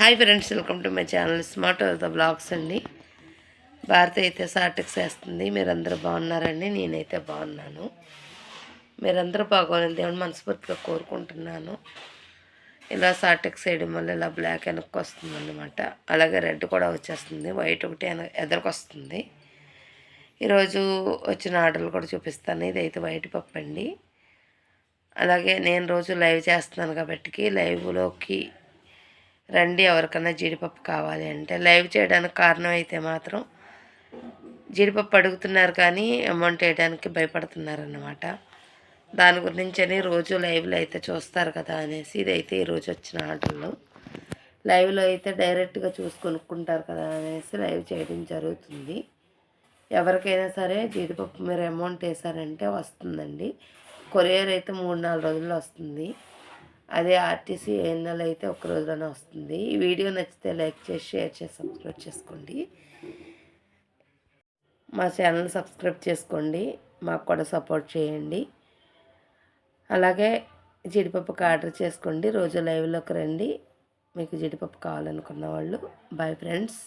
Hi friends welcome to my channel smart the blogs అండి. భారత అయితే సాటిక్స్ వేస్తుంది. మీరందరూ బాగున్నారండి. నేనైతే బాగున్నాను. మీరందరూ బాగోలేదు దేవుని మనస్ఫూర్తిగా కోరుకుంటున్నాను. ఇలా సాటిక్స్ వేయడం వల్ల ఇలా బ్లాక్ వెనక్కి వస్తుంది అనమాట అలాగే రెడ్ కూడా వచ్చేస్తుంది. వైట్ ఒకటి ఎదరికి వస్తుంది ఈరోజు వచ్చిన ఆర్డర్లు కూడా చూపిస్తాను. ఇదైతే వైట్ పప్పు అండి అలాగే నేను రోజు లైవ్ చేస్తున్నాను కాబట్టి లైవ్లోకి రండి ఎవరికైనా జీడిపప్పు కావాలి అంటే. లైవ్ చేయడానికి కారణం అయితే మాత్రం జీడిపప్పు అడుగుతున్నారు కానీ అమౌంట్ వేయడానికి భయపడుతున్నారన్నమాట. దాని గురించి రోజు లైవ్లో అయితే చూస్తారు కదా అనేసి ఇదైతే ఈరోజు వచ్చిన ఆర్డర్లు లైవ్లో అయితే డైరెక్ట్గా చూసి కొనుక్కుంటారు కదా అనేసి లైవ్ చేయడం జరుగుతుంది. ఎవరికైనా సరే జీడిపప్పు మీరు అమౌంట్ వేసారంటే వస్తుందండి. కొరియర్ అయితే మూడు నాలుగు రోజుల్లో వస్తుంది. అదే ఆర్టీసీ ఏఎన్ఎల్ అయితే ఒక రోజులోనే వస్తుంది. ఈ వీడియో నచ్చితే లైక్ చేసి షేర్ చేసి సబ్స్క్రైబ్ చేసుకోండి. మా ఛానల్ సబ్స్క్రైబ్ చేసుకోండి. మాకు కూడా సపోర్ట్ చేయండి. అలాగే జీడిపప్పుకి ఆర్డర్ చేసుకోండి. రోజు లైవ్లోకి రండి. మీకు జీడిపప్పు కావాలనుకున్న వాళ్ళు. Bye friends.